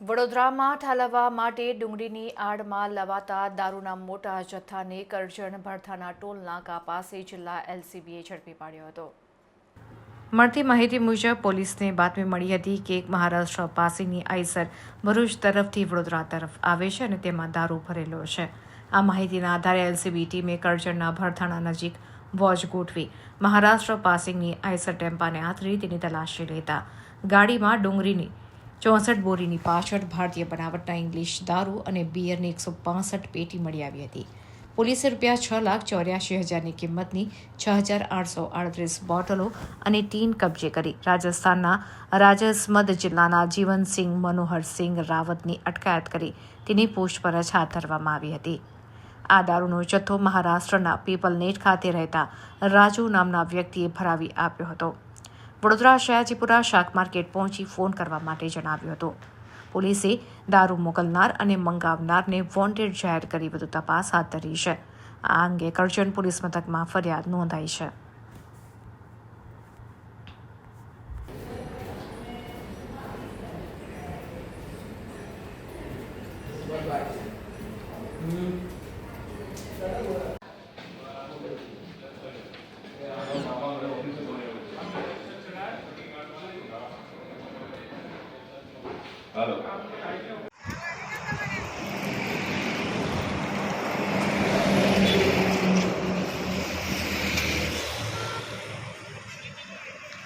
વડોદરામાં ઠાલવવા માટે ડુંગળીની આડમાં લવાતા દારૂના મોટા જથ્થાને કરજણ ભરથાના ટોલ નાકા પાસે જિલ્લા એલસીબીએ ઝડપી પાડ્યો હતો. મળતી માહિતી મુજબ પોલીસને બાતમી મળી હતી કે એક મહારાષ્ટ્ર પાસેની આઈસર ભરૂચ તરફથી વડોદરા તરફ આવે છે અને તેમાં દારૂ ભરેલો છે. આ માહિતીના આધારે એલસીબી ટીમે કરજણના ભરથાણા નજીક વોચ ગોઠવી મહારાષ્ટ્ર પાસિંગની આઈસર ટેમ્પાને આથરી તેની તલાશી લેતા ગાડીમાં ડુંગળીની ચોસઠ બોરીની પાછળ ભારતીય બનાવટના ઇંગ્લિશ દારૂ અને બિયરની એકસો પાસઠ પેટી મળી આવી હતી. પોલીસે રૂપિયા છ લાખ ચોર્યાસી હજારની કિંમતની છ હજાર આઠસો આડત્રીસ બોટલો અને ટીન કબજે કરી રાજસ્થાનના રાજસમદ જિલ્લાના જીવનસિંહ મનોહરસિંહ રાવતની અટકાયત કરી તેની પૂછપરછ હાથ ધરવામાં આવી હતી. આ દારૂનો જથ્થો મહારાષ્ટ્રના પીપલનેટ ખાતે રહેતા રાજુ નામના વ્યક્તિએ ભરાવી આપ્યો હતો. વડોદરા શયાજીપુરા શાક માર્કેટ પહોંચી ફોન કરવા માટે જણાવ્યું હતું. પોલીસે દારૂ મોકલનાર અને મંગાવનારને વોન્ટેડ જાહેર કરી વધુ તપાસ હાથ ધરી છે. આ અંગે કરજણ પોલીસ મથકમાં ફરિયાદ નોંધાઈ છે. હાલો.